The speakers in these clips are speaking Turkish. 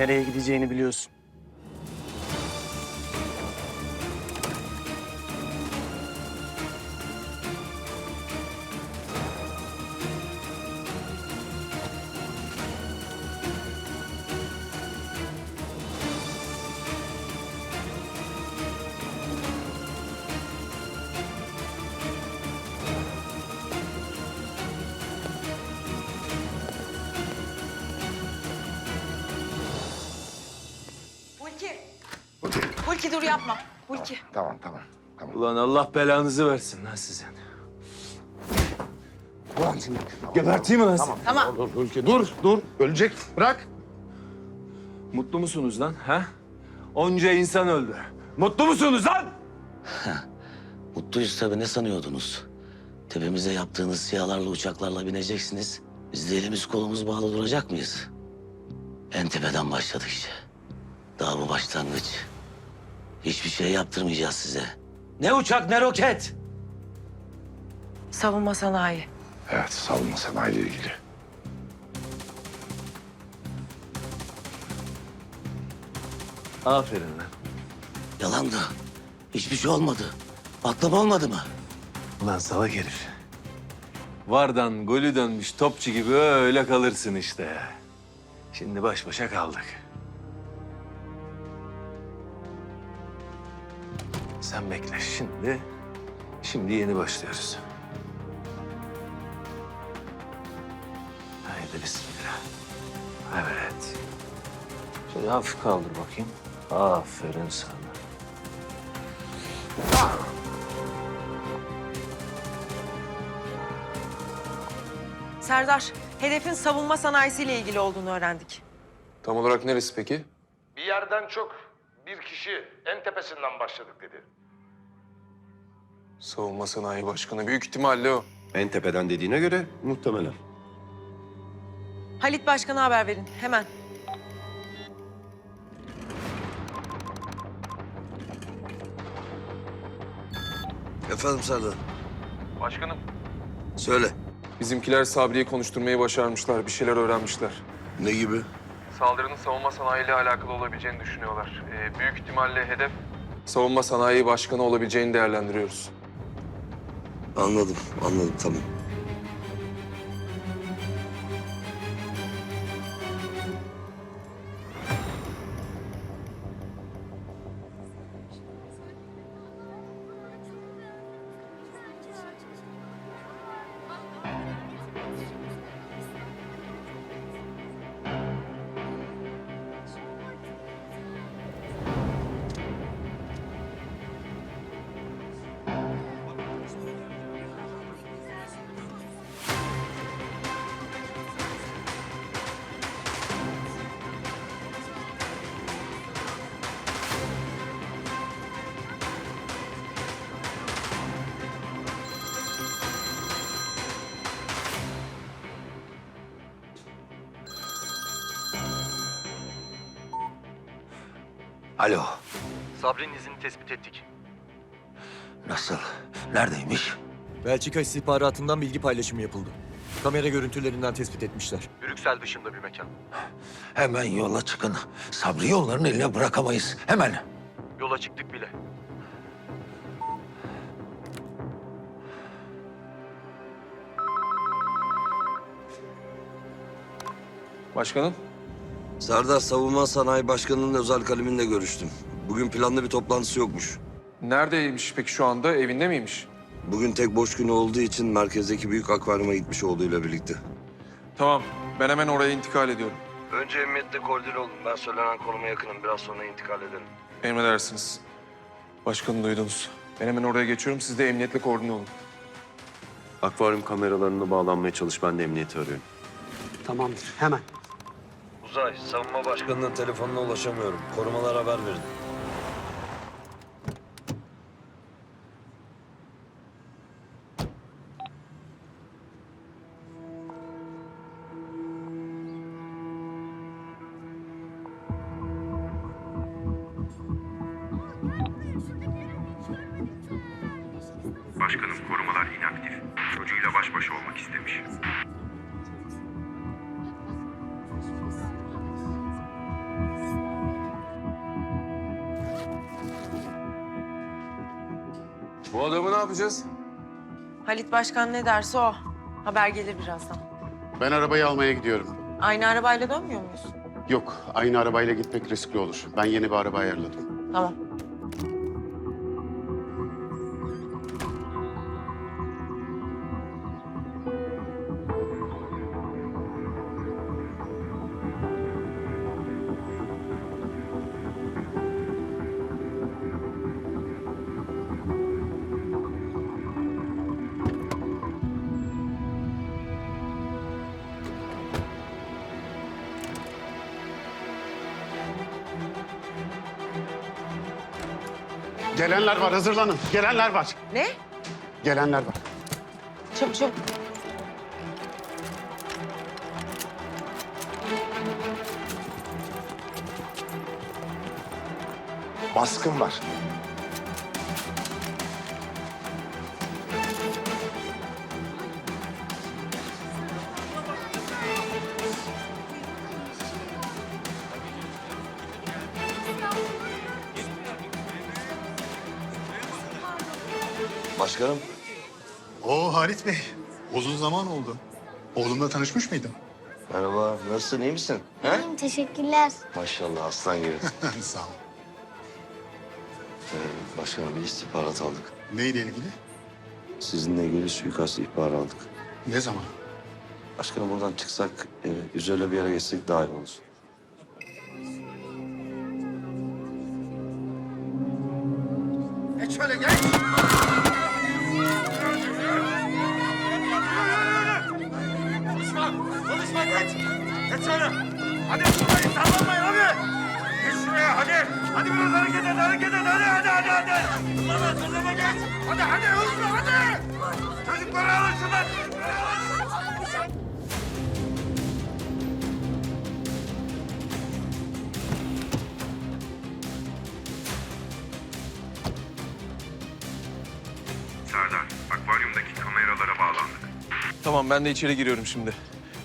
Nereye gideceğini biliyorsun. Hulki dur yapma. Hulki. Tamam tamam. tamam. Ulan Allah belanızı versin lan sizin. Ulan seni geberteyim mi lan seni? Tamam. Dur Ülke dur dur. Ölecek. Bırak. Mutlu musunuz lan ha? Onca insan öldü. Mutlu musunuz lan? Mutluyuz tabii ne sanıyordunuz? Tepemize yaptığınız siyalarla uçaklarla bineceksiniz. Biz de elimiz kolumuz bağlı duracak mıyız? En tepeden başladık işte. Daha bu başlangıç. Hiçbir şey yaptırmayacağız size. Ne uçak ne roket. Savunma sanayi. Evet savunma sanayiyle ilgili. Aferin lan. Yalandı. Hiçbir şey olmadı. Patlama olmadı mı? Ulan salak herif. Vardan golü dönmüş topçu gibi öyle kalırsın işte. Şimdi baş başa kaldık. Sen bekle şimdi. Şimdi yeni başlıyoruz. Haydi bismillah. Evet. Şöyle hafif kaldır bakayım. Aferin sana. Serdar, hedefin savunma sanayisiyle ilgili olduğunu öğrendik. Tam olarak neresi peki? Bir yerden çok bir kişi en tepesinden başladık dedi. Savunma Sanayi Başkanı. Büyük ihtimalle o. En tepeden dediğine göre muhtemelen. Halit Başkan'a haber verin, hemen. Efendim Serdar. Başkanım, Söyle. Bizimkiler Sabri'yi konuşturmayı başarmışlar. Bir şeyler öğrenmişler. Ne gibi? Saldırının savunma sanayiyle alakalı olabileceğini düşünüyorlar. Ee, büyük ihtimalle hedef savunma sanayi başkanı olabileceğini değerlendiriyoruz. Anladım, anladım tamam. Alo. Sabri'nin izini tespit ettik. Nasıl? Neredeymiş? Belçika istihbaratından bilgi paylaşımı yapıldı. Kamera görüntülerinden tespit etmişler. Brüksel dışında bir mekan. Hemen yola çıkın. Sabri yolların eline bırakamayız. Hemen. Yola çıktık bile. Başkanım? Serdar Savunma Sanayi Başkanı'nın özel kaleminle görüştüm. Bugün planlı bir toplantısı yokmuş. Neredeymiş peki şu anda? Evinde miymiş? Bugün tek boş günü olduğu için merkezdeki büyük akvaryuma gitmiş oğluyla birlikte. Tamam. Ben hemen oraya intikal ediyorum. Önce emniyette koordine olun. Ben söylenen konuma yakınım. Biraz sonra intikal ederim. Emredersiniz. Başkanı duydunuz. Ben hemen oraya geçiyorum. Siz de emniyetle koordine olun. Akvaryum kameralarına bağlanmaya çalış. Ben de emniyeti arıyorum. Tamamdır, hemen. Uzay, Savunma Başkanı'nın telefonuna ulaşamıyorum. Korumalar haber verin. Başkanım korumalar inaktif. Çocuğuyla baş başa olmak yapacağız? Halit Başkan ne derse o. Haber gelir birazdan. Ben arabayı almaya gidiyorum. Aynı arabayla dönmüyor muyuz? Yok, aynı arabayla gitmek riskli olur. Ben yeni bir araba ayarladım. Tamam. Gelenler var, hazırlanın. Gelenler var. Ne? Gelenler var. Çabuk çabuk. Baskın var. Başkanım, Oo Halit Bey, uzun zaman oldu. Oğlumla tanışmış mıydın? merhaba. Nasılsın, iyi misin? He? Teşekkürler. Maşallah aslan gibi. Sağ ol. Ee, başkanım bir istihbarat aldık. Neyle ilgili? Sizinle ilgili suikast ihbarı aldık. Ne zaman? Başkanım buradan çıksak, e, üzerine bir yere geçsek daha iyi olur. Geç şöyle geç. Geç. Geç şöyle. Hadi şurayı sallanmayın hadi. Geç şuraya hadi. Hadi biraz hareket et, hareket et. Hadi, hadi, hadi, hadi. Sallama, sallama geç. Hadi, hadi, hızlı hadi. Çocukları alın şuradan. çocukları alın. Serdar, akvaryumdaki kameralara bağlandık. Tamam ben de içeri giriyorum şimdi.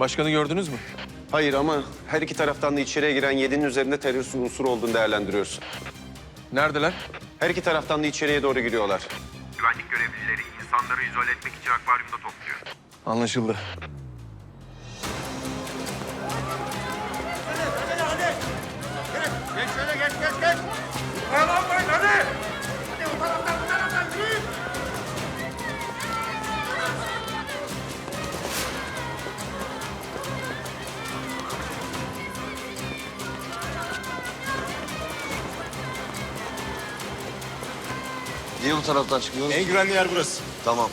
Başkanı gördünüz mü? Hayır ama her iki taraftan da içeriye giren yedinin üzerinde terörist unsuru olduğunu değerlendiriyoruz. Neredeler? Her iki taraftan da içeriye doğru giriyorlar. Güvenlik görevlileri insanları izole etmek için akvaryumda topluyor. Anlaşıldı. Niye bu taraftan çıkıyoruz? En güvenli yer burası. Tamam.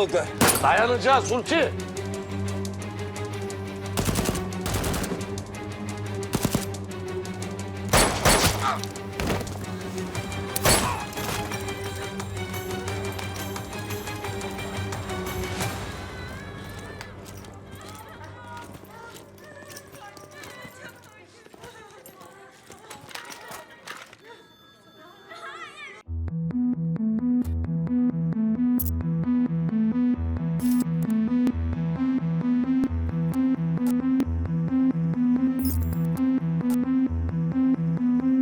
Kalabalıklar. Dayanacağız Sulti.